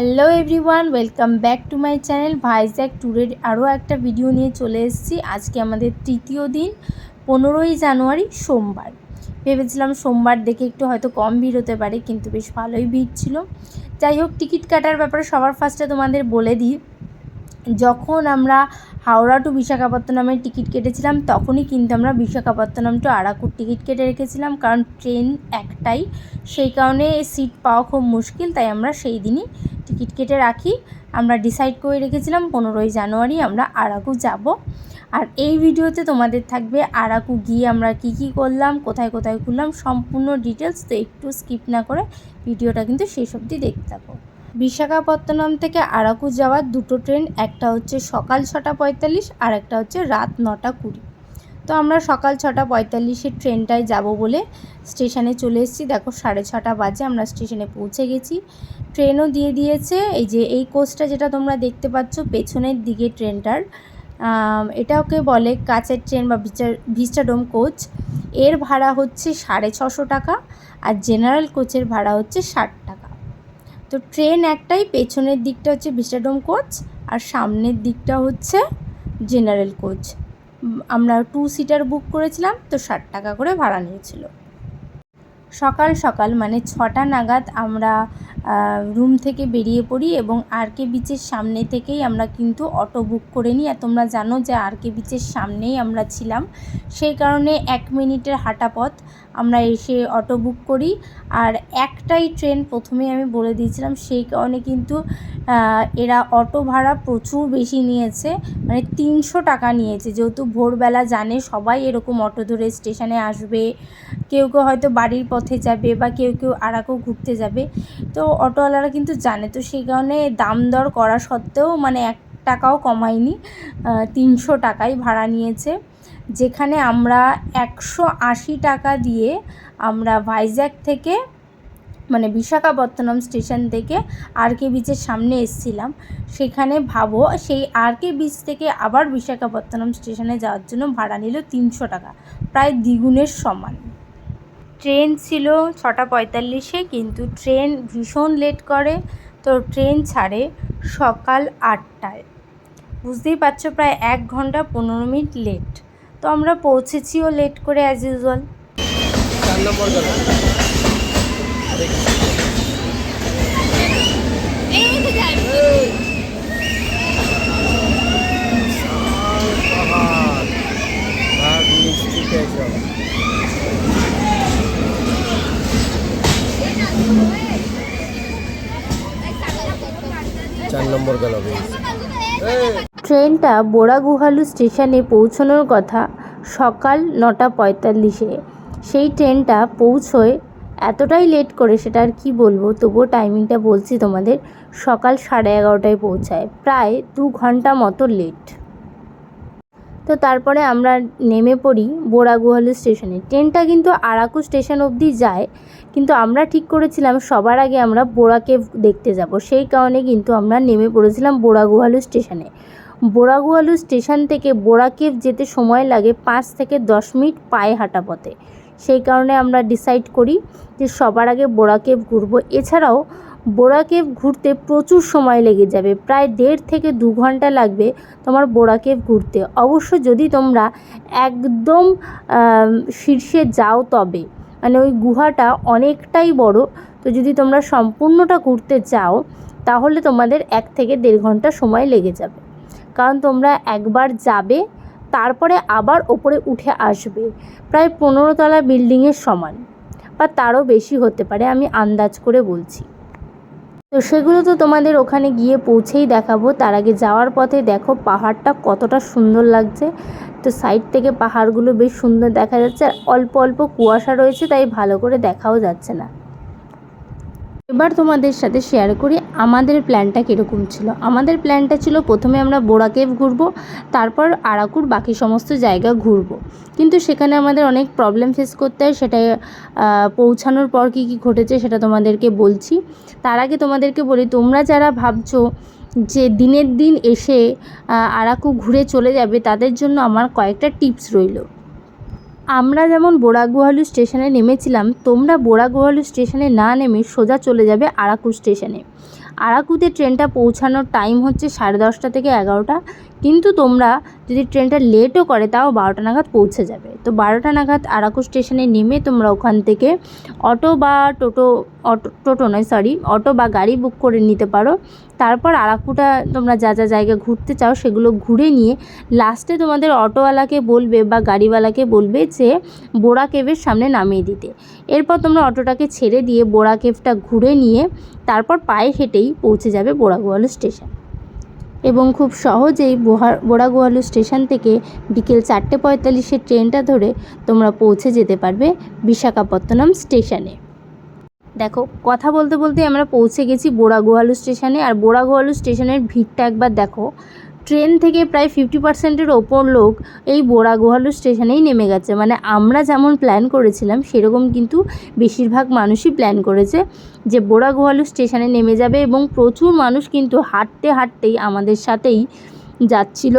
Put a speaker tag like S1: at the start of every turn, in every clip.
S1: Hello everyone welcome back to my channel Vizag ট্যুরের আরও একটা ভিডিও নিয়ে চলে এসেছি। আজকে আমাদের তৃতীয় দিন, পনেরোই জানুয়ারি, সোমবার। ভেবেছিলাম সোমবার দেখে একটু হয়তো কম ভিড় হতে পারে, কিন্তু বেশ ভালোই ভিড় ছিল। যাই হোক, টিকিট কাটার ব্যাপারে সবার ফার্স্টে তোমাদের বলে দিই। যখন আমরা হাওড়া টু বিশাখাপত্তনমের টিকিট কেটেছিলাম, তখনই কিন্তু আমরা বিশাখাপত্তনম টু আরাকুর টিকিট কেটে রেখেছিলাম। কারণ ট্রেন একটাই, সেই কারণে সিট পাওয়া খুব মুশকিল, তাই আমরা সেই দিনই টিকিট কেটে রাখি। আমরা ডিসাইড করে রেখেছিলাম, পনেরোই জানুয়ারি আমরা আরাকু যাব। আর এই ভিডিওতে তোমাদের থাকবে আরাকু গিয়ে আমরা কি কি করলাম, কোথায় কোথায় ঘুরলাম, সম্পূর্ণ ডিটেলস তো একটু স্কিপ না করে ভিডিওটা কিন্তু শেষ অবধি দেখতে থাকো। বিশাখাপত্তনম থেকে আরাকু যাওয়ার দুটো ট্রেন, একটা হচ্ছে সকাল ছটা পঁয়তাল্লিশ আর একটা হচ্ছে রাত নটা কুড়ি। তো আমরা সকাল ছটা পঁয়তাল্লিশের ট্রেনটায় যাব বলে স্টেশনে চলে এসেছি। দেখো সাড়ে ছটা বাজে আমরা স্টেশনে পৌঁছে গেছি। ট্রেনও দিয়ে দিয়েছে। এই যে এই কোচটা যেটা তোমরা দেখতে পাচ্ছ, পেছনের দিকে ট্রেনটার এটা ওকে বলে কাচের ট্রেন বা ভিস্টাডোম কোচ। এর ভাড়া হচ্ছে সাড়ে ছশো টাকা আর জেনারেল কোচের ভাড়া হচ্ছে ষাট টাকা। তো ট্রেন একটাই, পেছনের দিকটা হচ্ছে ভিস্টাডোম কোচ আর সামনের দিকটা হচ্ছে জেনারেল কোচ আমরা টু সিটার বুক করেছিলাম, তো ষাট টাকা করে ভাড়া নিয়েছিল। সকাল সকাল মানে ছটা নাগাদ আমরা রুম থেকে বেরিয়ে পড়ি এবং আর কে বিচের সামনে থেকেই আমরা কিন্তু অটো বুক করে নিই। আর তোমরা জানো যে আর কে বিচের সামনেই আমরা ছিলাম। সেই কারণে এক মিনিটের হাঁটা পথ আমরা এসে অটো বুক করি। আর একটাই ট্রেন প্রথমে আমি বলে দিয়েছিলাম, সেই কারণে কিন্তু এরা অটো ভাড়া প্রচুর বেশি নিয়েছে। মানে তিনশো টাকা নিয়েছে। যেহেতু ভোরবেলা জানে সবাই এরকম অটো ধরে স্টেশনে আসবে। কেউ কেউ হয়তো বাড়ির পথে যাবে বা কেউ কেউ আরাকও ঘুরতে যাবে। তো অটোওয়ালারা কিন্তু জানে। তো সেই কারণে দাম দর করা সত্ত্বেও মানে এক টাকাও কমায়নি তিনশো টাকাই ভাড়া নিয়েছে। যেখানে আমরা একশো আশি টাকা দিয়ে আমরা ভাইজ্যাক থেকে মানে বিশাখাপত্তনম স্টেশন থেকে আর কে বিচের সামনে এসেছিলাম। সেখানে ভাবো, সেই আর কে বিচ থেকে আবার বিশাখাপত্তনম স্টেশনে যাওয়ার জন্য ভাড়া নিল তিনশো টাকা, প্রায় দ্বিগুণের সমান। ট্রেন ছিল ছটা পঁয়তাল্লিশে, কিন্তু ট্রেন ভীষণ লেট করে, তো ট্রেন ছাড়ে সকাল আটটায়। বুঝতেই পারছ প্রায় এক ঘণ্টা পনেরো মিনিট লেট। তো আমরা পৌঁছেছিও লেট করে অ্যাজ ইউজুয়াল ট্রেনটা বোড়াগুহালু স্টেশনে পৌঁছানোর কথা সকাল নটা পঁয়তাল্লিশে। সেই ট্রেনটা পৌঁছোয় এতটাই লেট করে সেটা আর কী বলব, তবুও টাইমিংটা বলছি তোমাদের, সকাল সাড়ে এগারোটায় পৌঁছায়, প্রায় দু ঘণ্টা মতো লেট। তো তারপরে আমরা নেমে পড়ি বোড়াগুহালু স্টেশনে। ট্রেনটা কিন্তু আরাকু স্টেশন অবধি যায়, কিন্তু আমরা ঠিক করেছিলাম সবার আগে আমরা বোড়া কেভ দেখতে যাব। সেই কারণে কিন্তু আমরা নেমে পড়েছিলাম বোড়াগুহালু স্টেশনে। বোড়াগুহালু স্টেশন থেকে বোড়া কেভ যেতে সময় লাগে পাঁচ থেকে দশ মিনিট পায়ে হাঁটা পথে। সেই কারণে আমরা ডিসাইড করি যে সবার আগে বোড়া কেভ ঘুরবো। এছাড়াও বোড়া কেভ ঘুরতে প্রচুর সময় লেগে যাবে, প্রায় দেড় থেকে দু ঘণ্টা লাগবে তোমার বোড়া কেভ ঘুরতে। অবশ্য যদি তোমরা একদম শীর্ষে যাও তবে মানে ওই গুহাটা অনেকটাই বড়, তো যদি তোমরা সম্পূর্ণটা ঘুরতে চাও, তাহলে তোমাদের এক থেকে দেড় ঘণ্টা সময় লেগে যাবে। কারণ তোমরা একবার যাবে, তারপরে আবার ওপরে উঠে আসবে। প্রায় পনেরো তলা বিল্ডিংয়ের সমান, বা তারও বেশি হতে পারে, আমি আন্দাজ করে বলছি। তো সেগুলো তো তোমাদের ওখানে গিয়ে পৌঁছেই দেখাবো। তার আগে যাওয়ার পথে দেখো পাহাড়টা কতটা সুন্দর লাগছে। তো সাইড থেকে পাহাড়গুলো বেশ সুন্দর দেখা যাচ্ছে, আর অল্প অল্প কুয়াশা রয়েছে, তাই ভালো করে দেখাও যাচ্ছে না। এবার তোমাদের সাথে শেয়ার করি আমাদের প্ল্যানটা কীরকম ছিল। আমাদের প্ল্যানটা ছিল প্রথমে আমরা বোড়া কেভ ঘুরবো, তারপর আরাকুর বাকি সমস্ত জায়গা ঘুরবো। কিন্তু সেখানে আমাদের অনেক প্রবলেম ফেস করতে হয় সেটা পৌঁছানোর পর কী কী ঘটেছে সেটা তোমাদেরকে বলছি। তার আগে তোমাদেরকে বলি, তোমরা যারা ভাবছ যে দিনের দিন এসে আরাকু ঘুরে চলে যাবে, তাদের জন্য আমার কয়েকটা টিপস রইল। আমরা যেমন বোড়াগুহালু স্টেশনে নেমেছিলাম, তোমরা বোড়াগুহালু স্টেশনে না নেমে সোজা চলে যাবে আরাকু স্টেশনে। আরাকুতে ট্রেনটা পৌঁছানোর টাইম হচ্ছে সাড়ে দশটা থেকে এগারোটা। কিন্তু তোমরা যদি ট্রেনটা লেটও করে, তাও বারোটা নাগাদ পৌঁছে যাবে। তো বারোটা নাগাদ আরাকু স্টেশনে নেমে তোমরা ওখান থেকে অটো বা টোটো, অটো, টোটো নয় সরি অটো বা গাড়ি বুক করে নিতে পারো। তারপর আরাকুটা তোমরা যা যা জায়গা ঘুরতে চাও, সেগুলো ঘুরে নিয়ে লাস্টে তোমাদের অটোওয়ালাকে বলবে বা গাড়িওয়ালাকে বলবে যে, বোরা কেভের সামনে নামিয়ে দিতে। এরপর তোমরা অটোটাকে ছেড়ে দিয়ে বোরা কেভটা ঘুরে নিয়ে, তারপর পায়ে হেঁটেই পৌঁছে যাবে বোড়াগোয়ালু স্টেশন। এবং খুব সহজেই বোহা বোরাগোয়ালু স্টেশন থেকে বিকেল চারটে পঁয়তাল্লিশের ট্রেনটা ধরে তোমরা পৌঁছে যেতে পারবে বিশাখাপত্তনম স্টেশনে। দেখো, কথা বলতে বলতে আমরা পৌঁছে গেছি বোড়াগোয়ালু স্টেশনে, আর বোড়াগোয়ালু স্টেশনের ভিড়টা একবার দেখো। ট্রেন থেকে প্রায় ফিফটি পার্সেন্টের ওপর লোক এই বোরাগোহালু স্টেশনেই নেমে গেছে। মানে আমরা যেমন প্ল্যান করেছিলাম, সেরকম কিন্তু বেশিরভাগ মানুষই প্ল্যান করেছে যে বোরাগোহালু স্টেশনে নেমে যাবে এবং প্রচুর মানুষ কিন্তু হাঁটতে হাঁটতেই আমাদের সাথেই যাচ্ছিল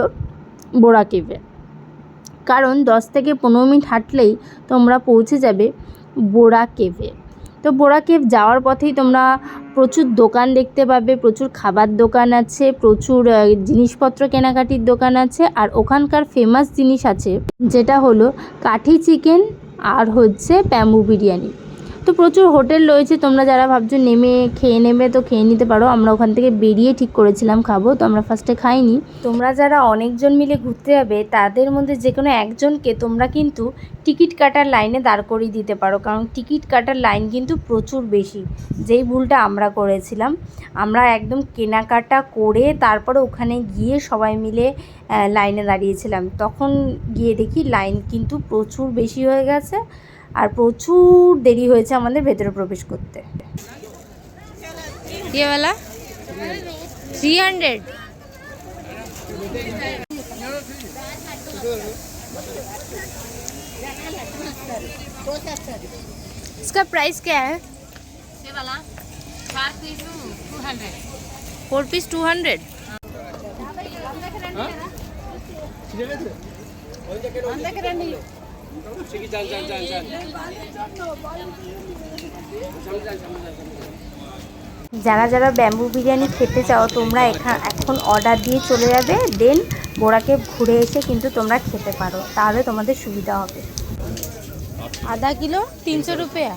S1: বোরা কেভে। কারণ দশ থেকে পনেরো মিনিট হাঁটলেই তোমরা পৌঁছে যাবে বোরা কেভে। তো বোরা কেভ যাওয়ার পথেই তোমরা প্রচুর দোকান দেখতে পাবে, প্রচুর খাবার দোকান আছে, প্রচুর জিনিসপত্র কেনাকাটির দোকান আছে আর ওখানকার ফেমাস জিনিস আছে, যেটা হলো কাঠি চিকেন আর হচ্ছে প্যাম্বু বিরিয়ানি। তো প্রচুর হোটেল রয়েছে, তোমরা যারা ভাবছ নেমে, খেয়ে নেবে তো খেয়ে নিতে পারো। আমরা ওখান থেকে বেরিয়ে ঠিক করেছিলাম খাব, তো আমরা ফার্স্টে খাইনি। তোমরা যারা অনেকজন মিলে ঘুরতে যাবে, তাদের মধ্যে যে কোনো একজনকে তোমরা কিন্তু টিকিট কাটার লাইনে দাঁড় করিয়ে দিতে পারো। কারণ টিকিট কাটার লাইন কিন্তু প্রচুর বেশি। যেই ভুলটা আমরা করেছিলাম, আমরা একদম কেনাকাটা করে তারপরে ওখানে গিয়ে সবাই মিলে লাইনে দাঁড়িয়েছিলাম। তখন গিয়ে দেখি লাইন কিন্তু প্রচুর বেশি হয়ে গেছে। আর প্রচুর দেরি হয়েছে আমাদের ভেতরে প্রবেশ করতে
S2: ये वाला थ्री हंड्रेड इसका प्राइस क्या है
S3: ये वाला चार piece two hundred
S2: four piece two hundred
S1: যারা যারা ব্যাম্বু বিরিয়ানি খেতে চাও তোমরা এখা এখন অর্ডার দিয়ে চলে যাবে দেন বোরাকে ঘুরে এসে কিন্তু তোমরা খেতে পারো তাহলে তোমাদের সুবিধা হবে
S2: आधा किलो तीन सौ रुपया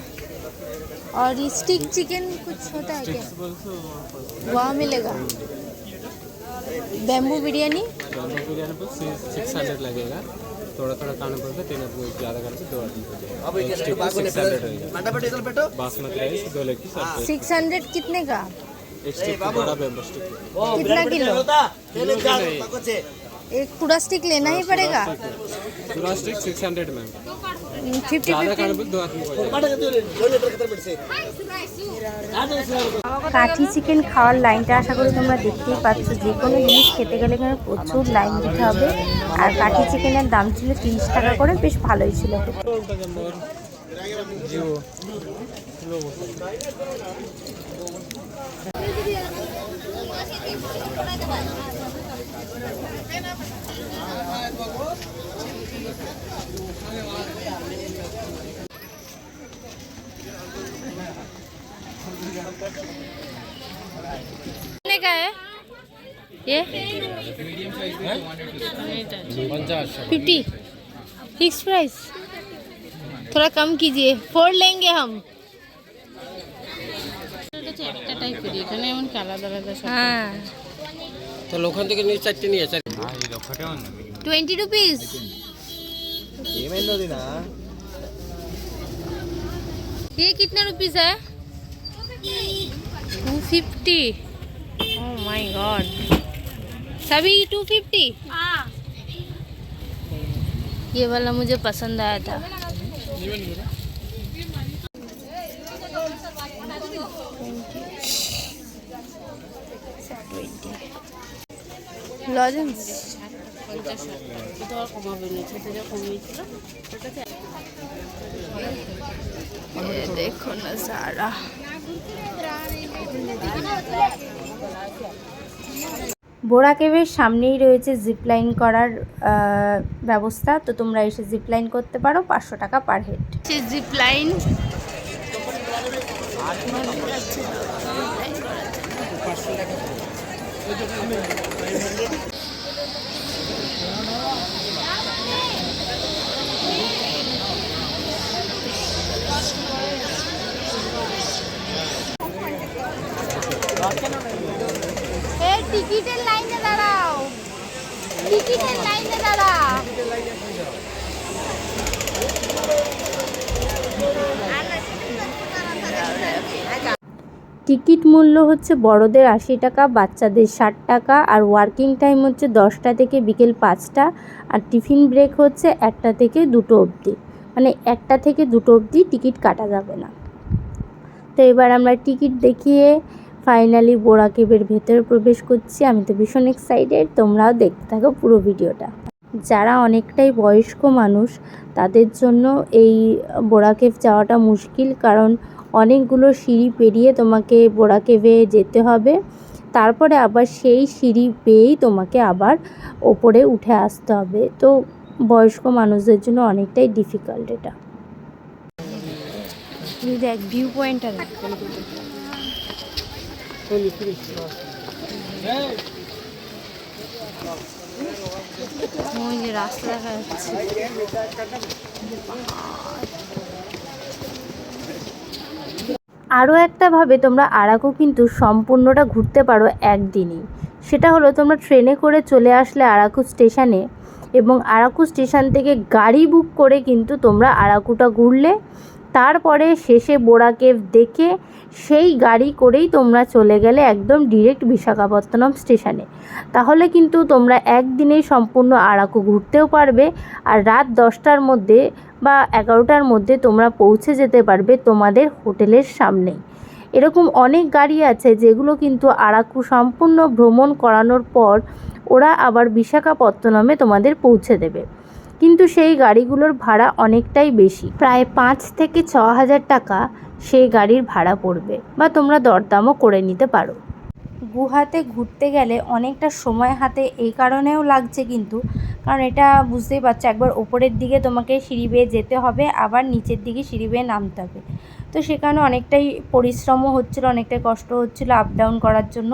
S2: और ये स्टिक चिकन कुछ होता है क्या वहाँ मिलेगा बैम्बू बिरयानी
S4: बम्बू बिरयानी पर सिक्स हंड्रेड लगेगा थोड़ा थोड़ा खाने पड़ता तीन ज़्यादा करके दो आदमी सिक्स हंड्रेड बासमती राइस दो लेग
S2: सिक्स हंड्रेड कितने का? कितना किलो? एक पूरा स्टिक लेना ही पड़ेगा?
S4: पूरा स्टिक सिक्स हंड्रेड मैम
S1: কাঠি চিকেন খাওয়ার লাইনটা আশা করি তোমরা দেখতেই পাচ্ছ। যে কোনো জিনিস খেতে গেলে এখানে প্রচুর লাইন দিতে হবে। আর কাঠি চিকেনের দাম ছিল তিরিশ টাকা করে, বেশ ভালোই ছিল
S2: का है ये
S4: पंचाश
S2: फिफ्टी फिक्स प्राइस थोड़ा कम कीजिए फोर लेंगे हम हाँ
S5: তাহলে ওখান থেকে নিয়ে চারটে নিয়ে চার
S2: ये कितने रुपीस है? टू फिफ्टी माय गॉड सभी टू फिफ्टी ये वाला मुझे पसंद आया था। लॉजेंस দেখুন না
S1: ভোরা কেভের সামনেই রয়েছে জিপলাইন করার ব্যবস্থা। তো তোমরা এসে জিপলাইন করতে পারো পাঁচশো টাকা পার হেড
S2: সে জিপলাইন পাঁচশো টাকা টিকিটের লাইনে দাঁড়াও। টিকিটের লাইনে দাঁড়া।
S1: টিকিট মূল্য হচ্ছে বড়দের আশি টাকা, বাচ্চাদের ষাট টাকা, আর ওয়ার্কিং টাইম হচ্ছে দশটা থেকে বিকেল পাঁচটা, আর টিফিন ব্রেক হচ্ছে একটা থেকে দুটো অবধি। মানে একটা থেকে দুটো অবধি টিকিট কাটা যাবে না। তো এবার আমরা টিকিট দেখিয়ে ফাইনালি বোরা কেবের ভেতরে প্রবেশ করছি। আমি তো ভীষণ এক্সাইটেড তোমরাও দেখতে থাকো পুরো ভিডিওটা। যারা অনেকটাই বয়স্ক মানুষ, তাদের জন্য এই বোরা কেভ যাওয়াটা মুশকিল, কারণ অনেকগুলো সিঁড়ি পেরিয়ে তোমাকে বোরা কেভে যেতে হবে। তারপরে আবার সেই সিঁড়ি পেয়েই তোমাকে আবার ওপরে উঠে আসতে হবে। তো বয়স্ক মানুষদের জন্য অনেকটাই ডিফিকাল্ট এটা।
S2: দেখ ভিউ পয়েন্টটা দেখ।
S1: আরও একটাভাবে তোমরা আরাকু কিন্তু সম্পূর্ণটা ঘুরতে পারো একদিনই। সেটা হলো তোমরা ট্রেনে করে চলে আসলে আরাকু স্টেশনে এবং আরাকু স্টেশন থেকে গাড়ি বুক করে কিন্তু তোমরা আরাকুটা ঘুরলে তারপরে শেষে বোরা কেভ দেখে সেই গাড়ি করেই তোমরা চলে গেলে একদম ডিরেক্ট বিশাখাপত্তনম স্টেশনে তাহলে কিন্তু তোমরা একদিনেই সম্পূর্ণ আরাকু ঘুরতেও পারবে আর রাত দশটার মধ্যে বা এগারোটার মধ্যে তোমরা পৌঁছে যেতে পারবে তোমাদের হোটেলের সামনেই। এরকম অনেক গাড়ি আছে যেগুলো কিন্তু আরাকু সম্পূর্ণ ভ্রমণ করানোর পর ওরা আবার বিশাখাপত্তনমে তোমাদের পৌঁছে দেবে। কিন্তু সেই গাড়িগুলোর ভাড়া অনেকটাই বেশি। প্রায় পাঁচ থেকে ছ হাজার টাকা সেই গাড়ির ভাড়া পড়বে বা তোমরা দরদামও করে নিতে পারো। গুহাতে ঘুরতে গেলে অনেকটা সময় হাতে এই কারণেও লাগছে কিন্তু, কারণ এটা বুঝতেই পারছ, একবার ওপরের দিকে তোমাকে সিঁড়ি বেয়ে যেতে হবে, আবার নিচের দিকে সিঁড়ি বেয়ে নামতে হবে। তো সেখানে অনেকটাই পরিশ্রমও হচ্ছিল, অনেকটাই কষ্ট হচ্ছিল আপ ডাউন করার জন্য।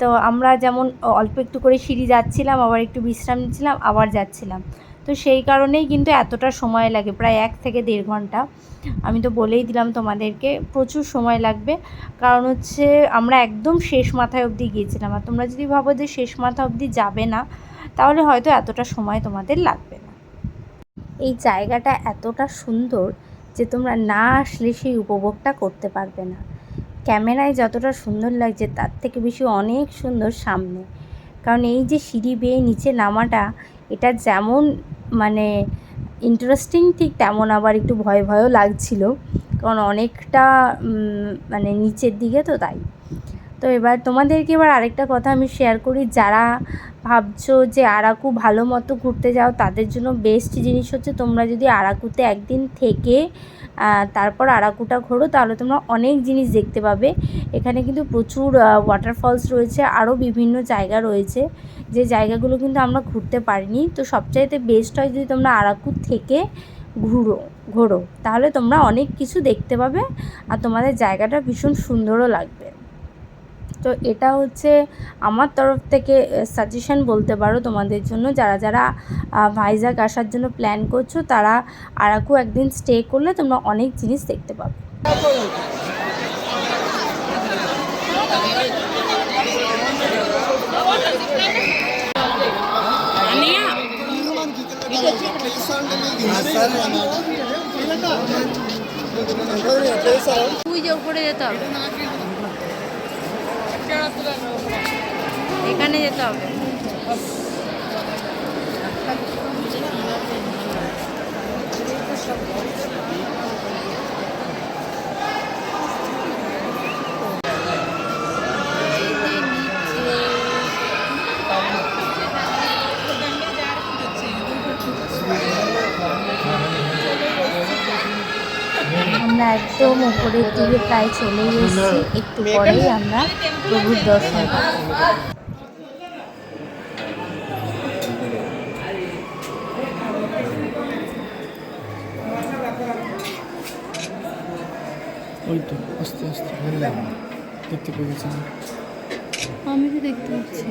S1: তো আমরা যেমন অল্প একটু করে সিঁড়ি যাচ্ছিলাম, আবার একটু বিশ্রাম নিচ্ছিলাম, আবার যাচ্ছিলাম। তো সেই কারণেই কিন্তু এতটা সময় লাগে, প্রায় এক থেকে দেড় ঘণ্টা। আমি তো বলেই দিলাম তোমাদেরকে, প্রচুর সময় লাগবে। কারণ হচ্ছে আমরা একদম শেষ মাথায় অবধি গিয়েছিলাম। আর তোমরা যদি ভাবো যে শেষ মাথা অবধি যাবে না, তাহলে হয়তো এতটা সময় তোমাদের লাগবে না। এই জায়গাটা এতটা সুন্দর যে তোমরা না আসলে সেই উপভোগটা করতে পারবে না। ক্যামেরায় যতটা সুন্দর লাগছে, তার থেকে বেশি অনেক সুন্দর সামনে। কারণ এই যে সিঁড়ি বেয়ে নিচে নামাটা এটা যেমন মানে ইন্টারেস্টিং ঠিক তেমন আবার একটু ভয় ভয়ও লাগছিল। কারণ অনেকটা মানে নিচের দিকে তো তাই। তো এবার তোমাদেরকে এবার আরেকটা কথা আমি শেয়ার করি। যারা ভাবছ যে আরাকু ভালো মতো ঘুরতে যাও, তাদের জন্য বেস্ট জিনিস হচ্ছে তোমরা যদি আরাকুতে একদিন থেকে তারপর আরাকুটা ঘোরো, তাহলে তোমরা অনেক জিনিস দেখতে পাবে। এখানে কিন্তু প্রচুর ওয়াটারফলস রয়েছে আরও বিভিন্ন জায়গা রয়েছে। যে জায়গাগুলো কিন্তু আমরা ঘুরতে পারিনি। তো সবচাইতে বেস্ট হয় যদি তোমরা আরাকু থেকে ঘুরো, ঘোরো, তাহলে তোমরা অনেক কিছু দেখতে পাবে। আর তোমাদের জায়গাটা ভীষণ সুন্দরও লাগবে। তো এটা হচ্ছে আমার তরফ থেকে সাজেশন বলতে পারো তোমাদের জন্য। যারা যারা ভাইজাগ আসার জন্য প্ল্যান করছ তারা আরাকু একদিন স্টে করলে তোমরা অনেক জিনিস দেখতে পাবে।
S2: তুই যে উপরে যেতে হবে এখানে যেতে হবে।
S1: আমরা একদম উপরের দিকে প্রায় চলেই এসেছি। একটু পরেই আমরা প্রভুর দর্শন পাবো
S4: ওই তো আস্তে আস্তে দেখতে পেয়েছি।
S2: আমি তো দেখতে পাচ্ছি।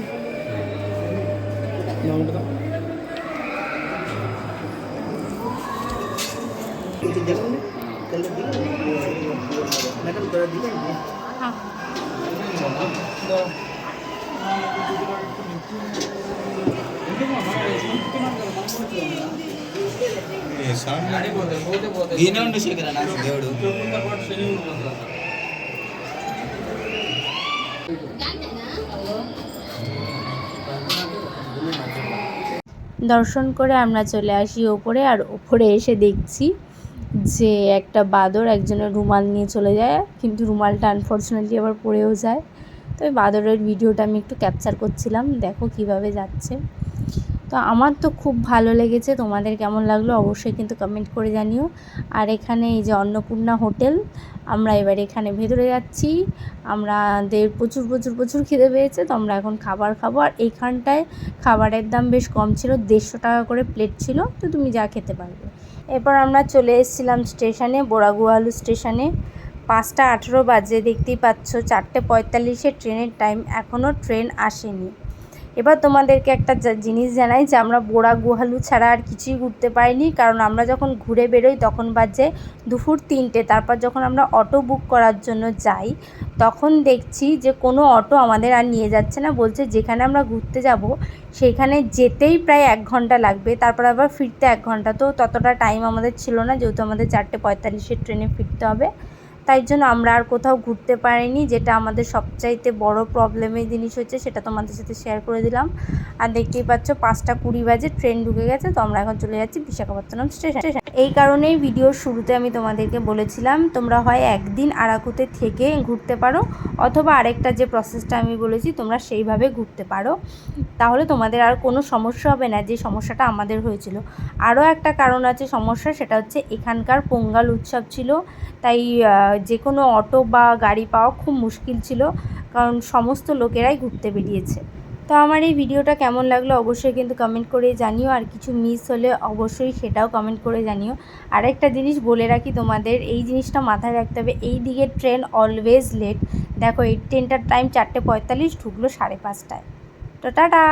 S6: ఈయనే ఉండి శేఖర్ నాకు దేవుడు
S1: দর্শন করে আমরা চলে আসি ওপরে আর ওপরে এসে দেখছি যে একটা বাদর একজনের রুমাল নিয়ে চলে যায়, কিন্তু রুমালটা আনফর্চুনেটলি আবার পড়েও যায়। তো ওই বাদরের ভিডিওটা আমি একটু ক্যাপচার করছিলাম, দেখো কীভাবে যাচ্ছে। তো আমার তো খুব ভালো লেগেছে, তোমাদের কেমন লাগল অবশ্যই কিন্তু কমেন্ট করে জানিও। আর এখানে এই যে অন্নপূর্ণা হোটেল, আমরা এবার এখানে ভেতরে যাচ্ছি। আমাদের প্রচুর প্রচুর প্রচুর খিদে পেয়েছে, তো আমরা এখন খাবার খাব। আর এইখানটায় খাবারের দাম বেশ কম ছিল, দেড়শো টাকা করে প্লেট ছিল, তো তুমি যা খেতে পারবে। এরপর আমরা চলে এসেছিলাম স্টেশনে, বোরাগুয়ালু স্টেশনে। পাঁচটা আঠেরো বাজে, দেখতেই পাচ্ছ, চারটে পঁয়তাল্লিশে ট্রেনের টাইম। এখনও ট্রেন আসেনি। এবার তোমাদেরকে একটা জিনিস জানাই যে আমরা বোড়া গুহালু ছাড়া আর কিছুই ঘুরতে পারিনি, কারণ আমরা যখন ঘুরে বেরোই তখন বাজে দুপুর তিনটে। তারপর যখন আমরা অটো বুক করার জন্য যাই, তখন দেখছি যে কোনো অটো আমাদের আর নিয়ে যাচ্ছে না। বলছে যেখানে আমরা ঘুরতে যাব সেখানে যেতেই প্রায় এক ঘণ্টা লাগবে, তারপর আবার ফিরতে এক ঘণ্টা। তো ততটা টাইম আমাদের ছিল না, যেহেতু আমাদের চারটে পঁয়তাল্লিশের ট্রেনে ফিরতে হবে। তাই জন্য আমরা আর কোথাও ঘুরতে পারিনি, যেটা আমাদের সবচাইতে বড় প্রবলেমের জিনিস হচ্ছে, সেটা তোমাদের সাথে শেয়ার করে দিলাম। আর দেখতেই পাচ্ছ, পাঁচটা কুড়ি বাজে ট্রেন ঢুকে গেছে, তো আমরা এখন চলে যাচ্ছি বিশাখাপত্তনম স্টেশন এই কারণেই ভিডিওর শুরুতে আমি তোমাদেরকে বলেছিলাম, তোমরা হয় একদিন আরাকুতে থেকে ঘুরতে পারো, অথবা আরেকটা যে প্রসেসটা আমি বলেছি, তোমরা সেইভাবে ঘুরতে পারো। তাহলে তোমাদের আর কোনো সমস্যা হবে না, যে সমস্যাটা আমাদের হয়েছিল। আরও একটা কারণ আছে সমস্যা, সেটা হচ্ছে এখানকার পোঙ্গাল উৎসব ছিল। তাই যে কোনো অটো বা গাড়ি পাওয়া খুব মুশকিল ছিল, কারণ সমস্ত লোকেরাই ঘুরতে বেরিয়েছে। তো আমার এই ভিডিওটা কেমন লাগল অবশ্যই কিন্তু কমেন্ট করে জানিও, আর কিছু মিস হলে অবশ্যই সেটাও কমেন্ট করে জানিও। আর একটা জিনিস বলে রাখি তোমাদের, এই জিনিসটা মাথায় রাখতে হবে, এই দিকের ট্রেন অলওয়েজ লেট দেখো এই ট্রেনটার টাইম চারটে পঁয়তাল্লিশ, ঢুকলো সাড়ে পাঁচটায়। তো টাটা!